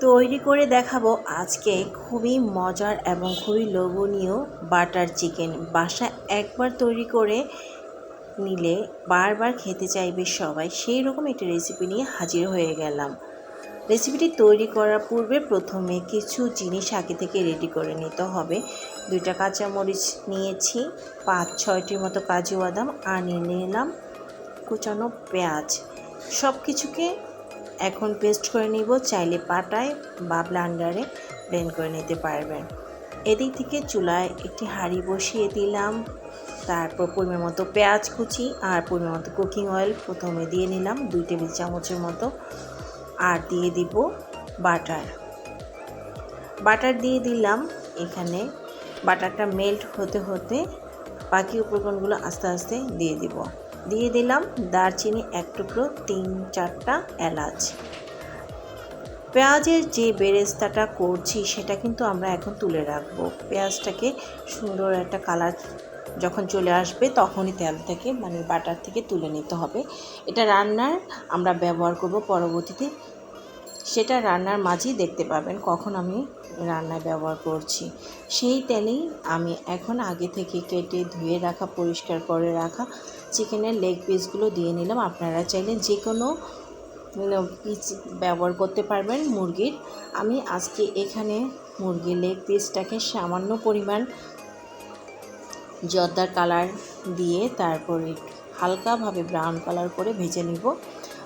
তৈরি করে দেখাবো আজকে খুবই মজার এবং খুবই লোভনীয় বাটার চিকেন। বাসা একবার তৈরি করে নিলে বারবার খেতে চাইবে সবাই। সেই রকম একটি রেসিপি নিয়ে হাজির হয়ে গেলাম। রেসিপিটি তৈরি করার পূর্বে প্রথমে কিছু জিনিস আগে থেকে রেডি করে নিতে হবে। দুইটা কাঁচামরিচ নিয়েছি, পাঁচ, ছয়টির মতো কাজু বাদাম, আর নিয়ে নিলাম কুচানো পেঁয়াজ। সব কিছুকে এখন পেস্ট করে নিব, চাইলে পাটায় বা ব্লান্ডারে ব্লেন্ড করে নিতে পারবেন। এদিক থেকে চুলায় একটি হাঁড়ি বসিয়ে দিলাম, তারপর পরিমাণ মতো পেঁয়াজ কুচি আর পরিমাণ মতো কুকিং অয়েল প্রথমে দিয়ে নিলাম, দুই টেবিল চামচের মতো। আর দিয়ে দিব বাটার। বাটার দিয়ে দিলাম, এখানে বাটারটা মেল্ট হতে হতে বাকি উপকরণগুলো আস্তে আস্তে দিয়ে দিব। দিয়ে দিলাম দারচিনি এক টুকরো, তিন চারটা এলাচ। পেঁয়াজের যে বেরেস্তাটা করছি সেটা কিন্তু আমরা এখন তুলে রাখব। পেঁয়াজটাকে সুন্দর একটা কালার যখন চলে আসবে তখনই তেল থেকে মানে বাটার থেকে তুলে নিতে হবে। এটা রান্নার আমরা ব্যবহার করব পরবর্তীতে। সেটা রান্নার মাঝেই দেখতে পাবেন কখন আমি রান্নায় ব্যবহার করছি। সেই তেলেই আমি এখন আগে থেকে কেটে ধুয়ে রাখা, পরিষ্কার করে রাখা চিকেনের লেগ পিসগুলো দিয়ে নিলাম। আপনারা চাইলে যে কোনো পিস ব্যবহার করতে পারবেন মুরগির। আমি আজকে এখানে মুরগির লেগ পিসটাকে সামান্য পরিমাণ জর্দার কালার দিয়ে তারপরে হালকাভাবে ব্রাউন কালার করে ভেজে নিব।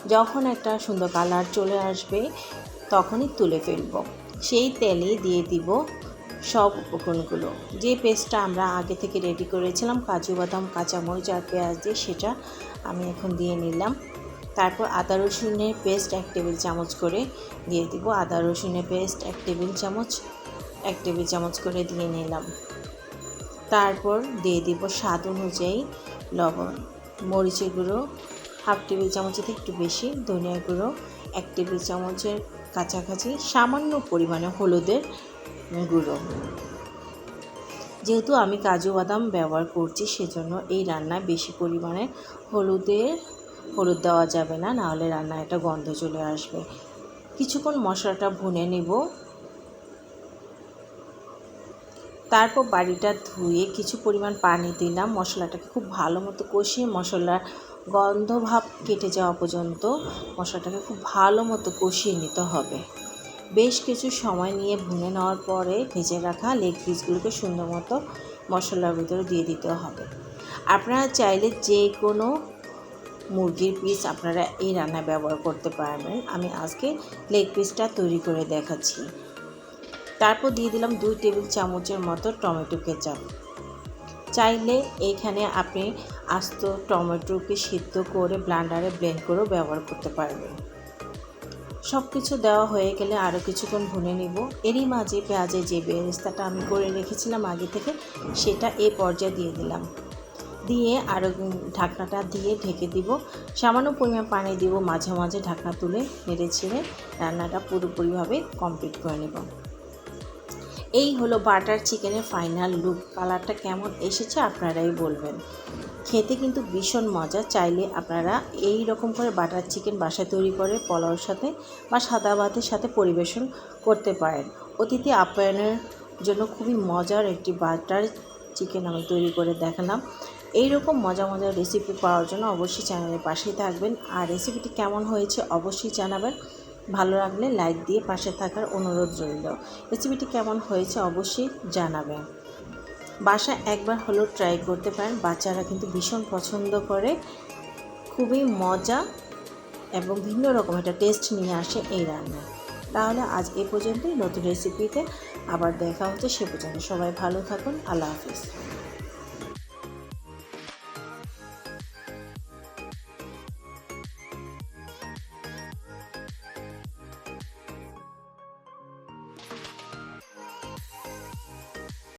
যখন একটা সুন্দর কালার চলে আসবে, তখনই তুলে ফেলব। সেই তেলে দিয়ে দিব সব উপকরণগুলো। যে পেস্টটা আমরা আগে থেকে রেডি করেছিলাম, কাজু বাদাম, কাঁচামরিচ আর পেঁয়াজ দিয়ে, সেটা আমি এখন দিয়ে নিলাম। তারপর আদা রসুনের পেস্ট এক টেবিল চামচ করে দিয়ে দিব। আদা রসুনের পেস্ট এক টেবিল চামচ, এক টেবিল চামচ করে দিয়ে নিলাম। তারপর দিয়ে দিব স্বাদ অনুযায়ী লবণ, মরিচের গুঁড়ো হাফ টেবিল চামচের একটু বেশি ধনিয়া গুঁড়ো, এক টেবিল চামচের কাছাকাছি সামান্য পরিমাণে হলুদের গুঁড়ো। যেহেতু আমি কাজু বাদাম ব্যবহার করছি, সেজন্য এই রান্নায় বেশি পরিমাণে হলুদের হলুদ দেওয়া যাবে না, নাহলে রান্নায় একটা গন্ধ চলে আসবে। কিছুক্ষণ মশলাটা ভুনে নেব। তারপর বাড়িটা ধুয়ে কিছু পরিমাণ পানি দিলাম, মশলাটাকে খুব ভালো মতো কষিয়ে মশলার গন্ধ ভাব কেটে যাওয়া পর্যন্ত মশলাটাকে খুব ভালো মতো কষিয়ে নিতে হবে। বেশ কিছু সময় নিয়ে ভুনে নেওয়ার পরে ভেজে রাখা লেগ পিসগুলোকে সুন্দর মতো মশলার ভিতরে দিয়ে দিতে হবে। আপনারা চাইলে যে কোনো মুরগির পিস আপনারা এই রান্নায় ব্যবহার করতে পারবেন। আমি আজকে লেগ পিসটা তৈরি করে দেখাচ্ছি। তারপর দিয়ে দিলাম দুই টেবিল চামচের মতো টমেটো কেচাপ। চাইলে এইখানে আপনি আস্ত টমেটোকে সিদ্ধ করে ব্লান্ডারে ব্লেন্ড করেও ব্যবহার করতে পারবেন। সব কিছু দেওয়া হয়ে গেলে আরও কিছুক্ষণ ভুনে নিব। এরই মাঝে পেঁয়াজে যে বেরেস্তাটা আমি করে রেখেছিলাম আগে থেকে, সেটা এই পর্যায়ে দিয়ে দিলাম। দিয়ে আরও ঢাকনাটা দিয়ে ঢেকে দিব। সামান্য পরিমাণ পানি দিব মাঝে মাঝে ঢাকনা তুলে নেড়ে ছেড়ে রান্নাটা পুরোপুরিভাবে কমপ্লিট করে নেব। এই হলো বাটার চিকেনের ফাইনাল লুক। কালারটা কেমন এসেছে আপনারাই বলবেন। খেতে কিন্তু ভীষণ মজা। চাইলে আপনারা এই রকম করে বাটার চিকেন বাসায় তৈরি করে পোলাওর সাথে বা সাদা ভাতের সাথে পরিবেশন করতে পারেন। অতিথি আপ্যায়নের জন্য খুবই মজার একটি বাটার চিকেন আমি তৈরি করে দেখালাম। এই রকম মজা মজার রেসিপি পাওয়ার জন্য অবশ্যই চ্যানেলের পাশেই থাকবেন। আর রেসিপিটি কেমন হয়েছে অবশ্যই জানাবেন। ভালো লাগলে লাইক দিয়ে পাশে থাকার অনুরোধ রইল। রেসিপিটি কেমন হয়েছে অবশ্যই জানাবেন। বাসা একবার হলেও ট্রাই করতে পারেন। বাচ্চারা কিন্তু ভীষণ পছন্দ করে। খুবই মজা এবং ভিন্ন রকম একটা টেস্ট নিয়ে আসে এই রান্না। তাহলে আজ এ পর্যন্তই। নতুন রেসিপিতে আবার দেখা হচ্ছে সে পর্যন্ত। সবাই ভালো থাকুন। আল্লাহ হাফিজ।